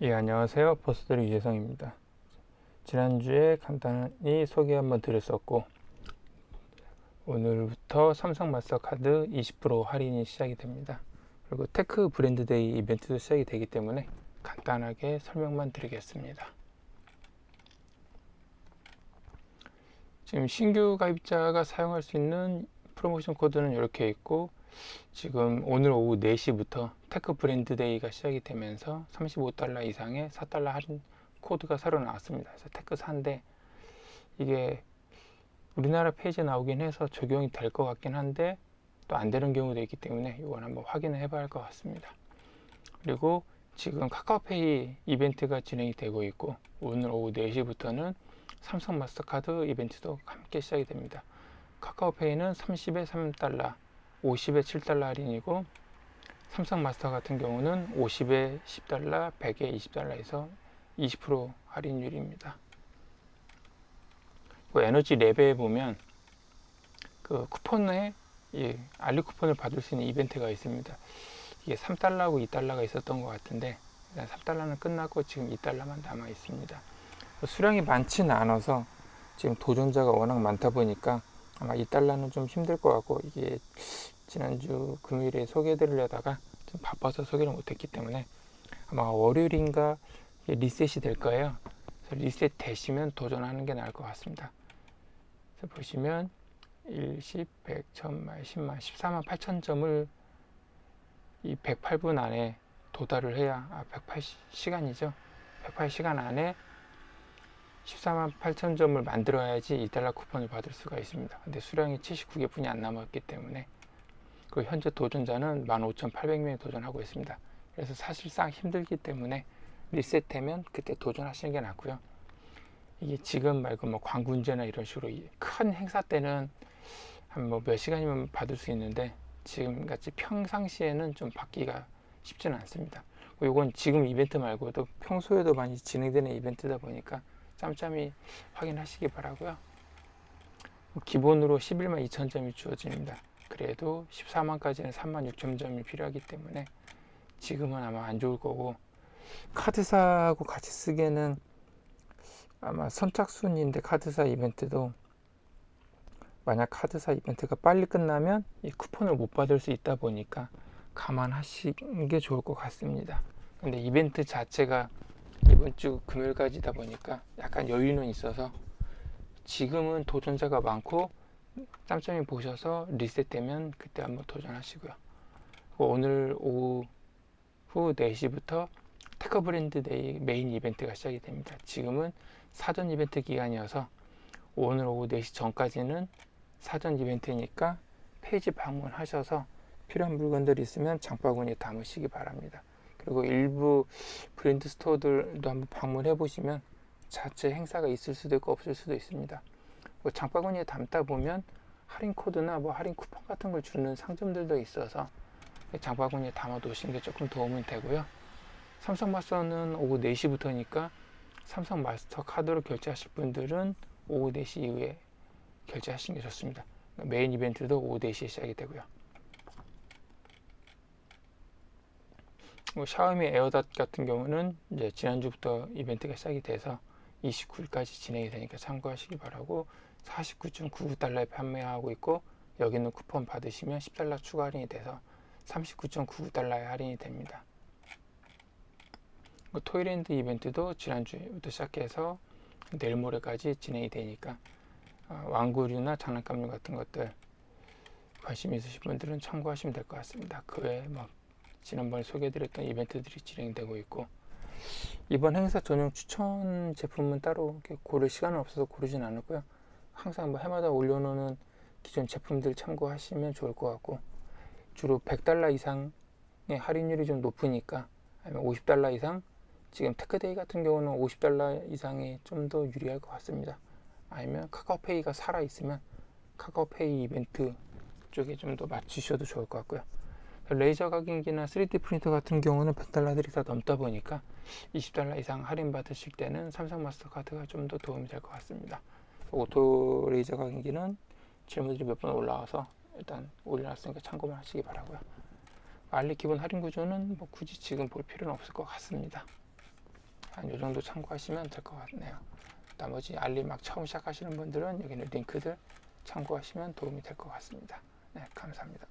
예, 안녕하세요. 버스들 유재성입니다. 지난주에 간단히 소개 한번 드렸었고, 오늘부터 삼성 마스터카드 20% 할인이 시작이 됩니다. 그리고 테크 브랜드데이 이벤트도 시작이 되기 때문에 간단하게 설명만 드리겠습니다. 지금 신규 가입자가 사용할 수 있는 프로모션 코드는 이렇게 있고, 지금 오늘 오후 4시부터 테크 브랜드 데이가 시작이 되면서 35달러 이상의 4달러 할인 코드가 새로 나왔습니다. 그래서 테크 4인데 이게 우리나라 페이지에 나오긴 해서 적용이 될 것 같긴 한데 또 안 되는 경우도 있기 때문에 이건 한번 확인을 해봐야 할 것 같습니다. 그리고 지금 카카오페이 이벤트가 진행이 되고 있고 오늘 오후 4시부터는 삼성 마스터카드 이벤트도 함께 시작이 됩니다. 카카오페이는 30에 3달러 50에 7달러 할인이고 삼성 마스터 같은 경우는 50에 10달러, 100에 20달러에서 20% 할인율입니다. 그 에너지 랩에 보면 그 쿠폰에 이 알리 쿠폰을 받을 수 있는 이벤트가 있습니다. 이게 3달러하고 2달러가 있었던 것 같은데 3달러는 끝나고 지금 2달러만 남아 있습니다. 수량이 많지는 않아서 지금 도전자가 워낙 많다 보니까 아마 2달러는 좀 힘들 것 같고 이게 지난주 금요일에 소개해드리려다가 좀 바빠서 소개를 못했기 때문에 아마 월요일인가 리셋이 될 거예요. 리셋 되시면 도전하는 게 나을 것 같습니다. 그래서 보시면 1, 10, 100, 1000만, 10만, 14만 8천 점을 이 108분 안에 도달을 해야 아, 108시간이죠. 108시간 안에 14만 8천 점을 만들어야지 2달러 쿠폰을 받을 수가 있습니다. 근데 수량이 79개 분이 안 남았기 때문에 그 현재 도전자는 15,800명이 도전하고 있습니다. 그래서 사실상 힘들기 때문에 리셋되면 그때 도전하시는 게 낫고요. 이게 지금 말고 뭐 광군제나 이런 식으로 큰 행사 때는 한 뭐 몇 시간이면 받을 수 있는데 지금 같이 평상시에는 좀 받기가 쉽지는 않습니다. 이건 지금 이벤트 말고도 평소에도 많이 진행되는 이벤트다 보니까 짬짬이 확인하시기 바라고요. 뭐 기본으로 11만 2천 점이 주어집니다. 그래도 14만까지는 3만 6천 점이 필요하기 때문에 지금은 아마 안 좋을 거고 카드사하고 같이 쓰기에는 아마 선착순인데 카드사 이벤트도 만약 카드사 이벤트가 빨리 끝나면 이 쿠폰을 못 받을 수 있다 보니까 감안하시는 게 좋을 것 같습니다. 근데 이벤트 자체가 이번 주 금요일까지다 보니까 약간 여유는 있어서 지금은 도전자가 많고 짬짬이 보셔서 리셋되면 그때 한번 도전하시고요. 오늘 오후 후 4시부터 테크 브랜드 데이 메인 이벤트가 시작이 됩니다. 지금은 사전 이벤트 기간이어서 오늘 오후 4시 전까지는 사전 이벤트니까 페이지 방문하셔서 필요한 물건들이 있으면 장바구니에 담으시기 바랍니다. 그리고 일부 브랜드 스토어들도 한번 방문해 보시면 자체 행사가 있을 수도 있고 없을 수도 있습니다. 뭐 장바구니에 담다 보면 할인 코드나 뭐 할인 쿠폰 같은 걸 주는 상점들도 있어서 장바구니에 담아 두시는 게 조금 도움이 되고요. 삼성 마스터는 오후 4시부터니까 삼성 마스터 카드로 결제하실 분들은 오후 4시 이후에 결제하시는 게 좋습니다. 메인 이벤트도 오후 4시에 시작이 되고요. 뭐 샤오미 에어닷 같은 경우는 이제 지난주부터 이벤트가 시작이 돼서 29일까지 진행이 되니까 참고하시기 바라고 49.99달러에 판매하고 있고 여기 있는 쿠폰 받으시면 10달러 추가 할인이 돼서 39.99달러에 할인이 됩니다. 그 토이랜드 이벤트도 지난주부터 시작해서 내일 모레까지 진행이 되니까 어, 왕구류나 장난감류 같은 것들 관심 있으신 분들은 참고하시면 될 것 같습니다. 그 외에 뭐 지난번에 소개해드렸던 이벤트들이 진행되고 있고 이번 행사 전용 추천 제품은 따로 고를 시간은 없어서 고르진 않았고요. 항상 뭐 해마다 올려놓는 기존 제품들 참고하시면 좋을 것 같고 주로 100달러 이상의 할인율이 좀 높으니까 아니면 50달러 이상 지금 테크데이 같은 경우는 50달러 이상이 좀 더 유리할 것 같습니다. 아니면 카카오페이가 살아 있으면 카카오페이 이벤트 쪽에 좀 더 맞추셔도 좋을 것 같고요. 레이저 각인기나 3D 프린터 같은 경우는 100달러들이 다 넘다 보니까 20달러 이상 할인 받으실 때는 삼성 마스터카드가 좀 더 도움이 될 것 같습니다. 오토 레이저 각인기는 질문들이 몇 번 올라와서 일단 올려놨으니까 참고만 하시기 바라고요. 알리 기본 할인 구조는 뭐 굳이 지금 볼 필요는 없을 것 같습니다. 한 요 정도 참고하시면 될 것 같네요. 나머지 알리 막 처음 시작하시는 분들은 여기 는 링크들 참고하시면 도움이 될 것 같습니다. 네, 감사합니다.